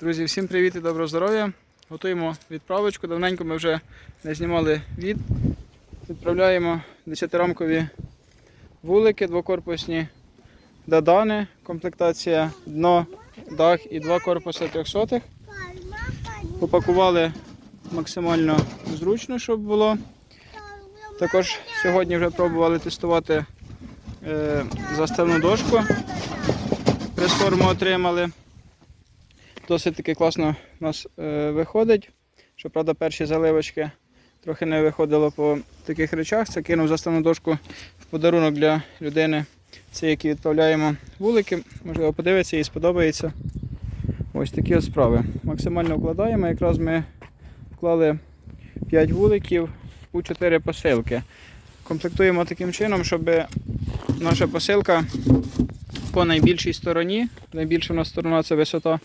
Друзі, всім привіт і доброго здоров'я. Готуємо відправочку. Давненько ми вже не знімали від. Відправляємо 10-рамкові вулики, двокорпусні дадани, комплектація дно, дах і два корпуси трьохсотих. Упакували максимально зручно, щоб було. Також сьогодні вже пробували тестувати е, заставну дошку. Прес-форму отримали. Досить таки класно у нас е, виходить. Щоправда, перші заливочки трохи не виходило по таких речах. Це кинув заставну дошку в подарунок для людини. Це які відправляємо вулики. Можливо, подивиться і сподобається. Ось такі от справи. Максимально вкладаємо. Якраз ми вклали 5 вуликів у 4 посилки. Комплектуємо таким чином, щоб наша посилка по найбільшій стороні, найбільша у нас сторона це висота,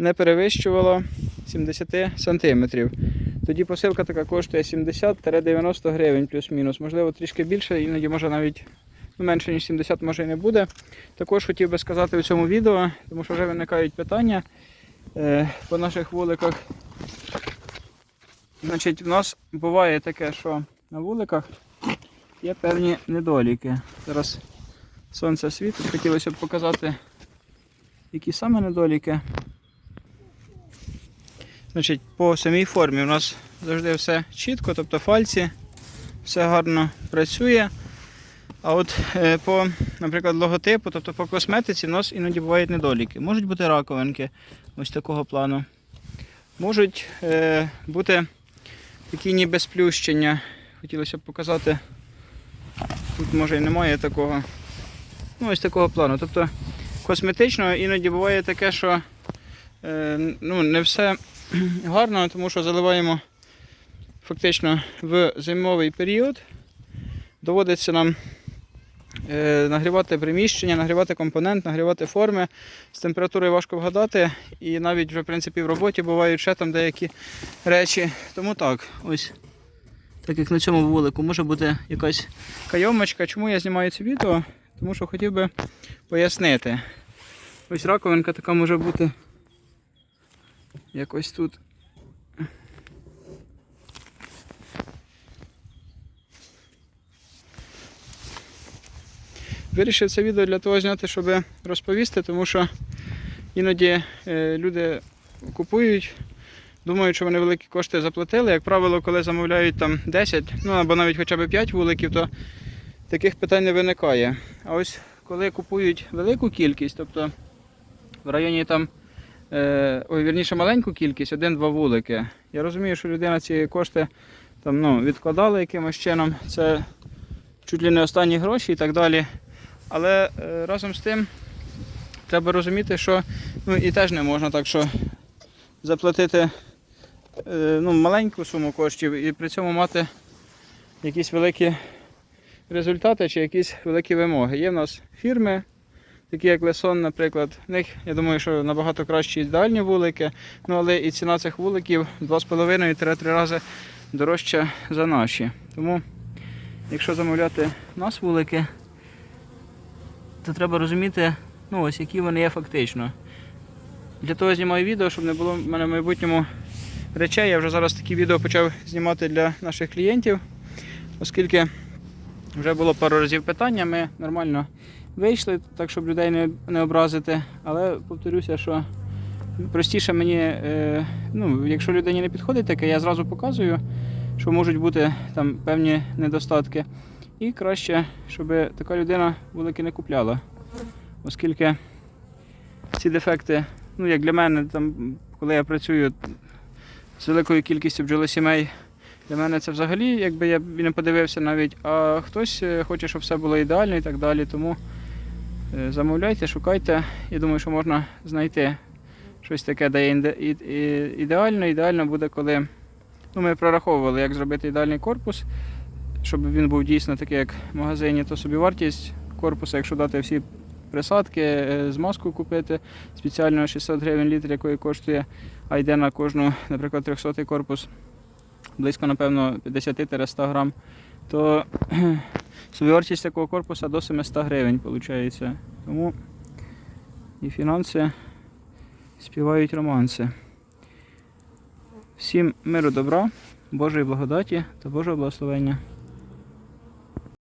не перевищувала 70 см. Тоді посилка така коштує 70-90 гривень плюс-мінус. Можливо, трішки більше, іноді може навіть ну, менше, ніж 70 може і не буде. Також хотів би сказати у цьому відео, тому що вже виникають питання е, по наших вуликах. Значить, в нас буває таке, що на вуликах є певні недоліки. Зараз сонце світить, хотілося б показати, які саме недоліки. Значить, по самій формі у нас завжди все чітко, тобто фальці, все гарно працює. А от е, по, наприклад, логотипу, тобто по косметиці, у нас іноді бувають недоліки. Можуть бути раковинки ось такого плану. Можуть е, бути такі ніби сплющення. Хотілося б показати. Тут може і немає такого. Ну, ось такого плану. Тобто косметично іноді буває таке, що е, ну, не все гарно, тому що заливаємо фактично в зимовий період. Доводиться нам е, нагрівати приміщення, нагрівати компонент, нагрівати форми. З температурою важко вгадати. І навіть вже в принципі в роботі бувають ще там деякі речі. Тому так, ось. Так як на цьому вулику може бути якась кайомочка. Чому я знімаю це відео? Тому що хотів би пояснити. Ось раковинка така може бути якось тут. Вирішив це відео для того зняти, щоб розповісти, тому що іноді е, люди купують, думають, що вони великі кошти заплатили. Як правило, коли замовляють там 10, ну або навіть хоча б 5 вуликів, то таких питань не виникає. А ось коли купують велику кількість, тобто в районі там, ой, вірніше маленьку кількість, один-два вулики. Я розумію, що людина ці кошти там, ну, відкладала якимось чином. Це чуть ли не останні гроші і так далі. Але е, разом з тим треба розуміти, що ну, і теж не можна так, що заплатити е, ну, маленьку суму коштів і при цьому мати якісь великі результати чи якісь великі вимоги. Є в нас фірми, такі як Лесон, наприклад. В них, я думаю, що набагато кращі ідеальні вулики, ну але і ціна цих вуликів 2,5-3 рази дорожча за наші. Тому, якщо замовляти в нас вулики, то треба розуміти, ну ось які вони є фактично. Для того знімаю відео, щоб не було в мене в майбутньому речей. Я вже зараз такі відео почав знімати для наших клієнтів, оскільки вже було пару разів питання, ми нормально вийшли, так щоб людей не, не образити. Але повторюся, що простіше мені, е, ну, якщо людині не підходить таке, я зразу показую, що можуть бути там певні недостатки. І краще, щоб така людина велике не купляла. Оскільки ці дефекти, ну як для мене, там, коли я працюю з великою кількістю бджолосімей, для мене це взагалі, якби я не подивився навіть, а хтось е, хоче, щоб все було ідеально і так далі. Тому замовляйте, шукайте. Я думаю, що можна знайти щось таке, де ідеально. Ідеально буде, коли ну, ми прораховували, як зробити ідеальний корпус, щоб він був дійсно такий, як в магазині, то собі вартість корпусу, якщо дати всі присадки, е, змазку купити спеціально 600 гривень літр, якої коштує, а йде на кожну, наприклад, 300 корпус близько, напевно, 50-100 грам, то собівартість такого корпуса до 700 гривень виходить. Тому і фінанси, співають романси. Всім миру добра, Божої благодаті та Божого благословення.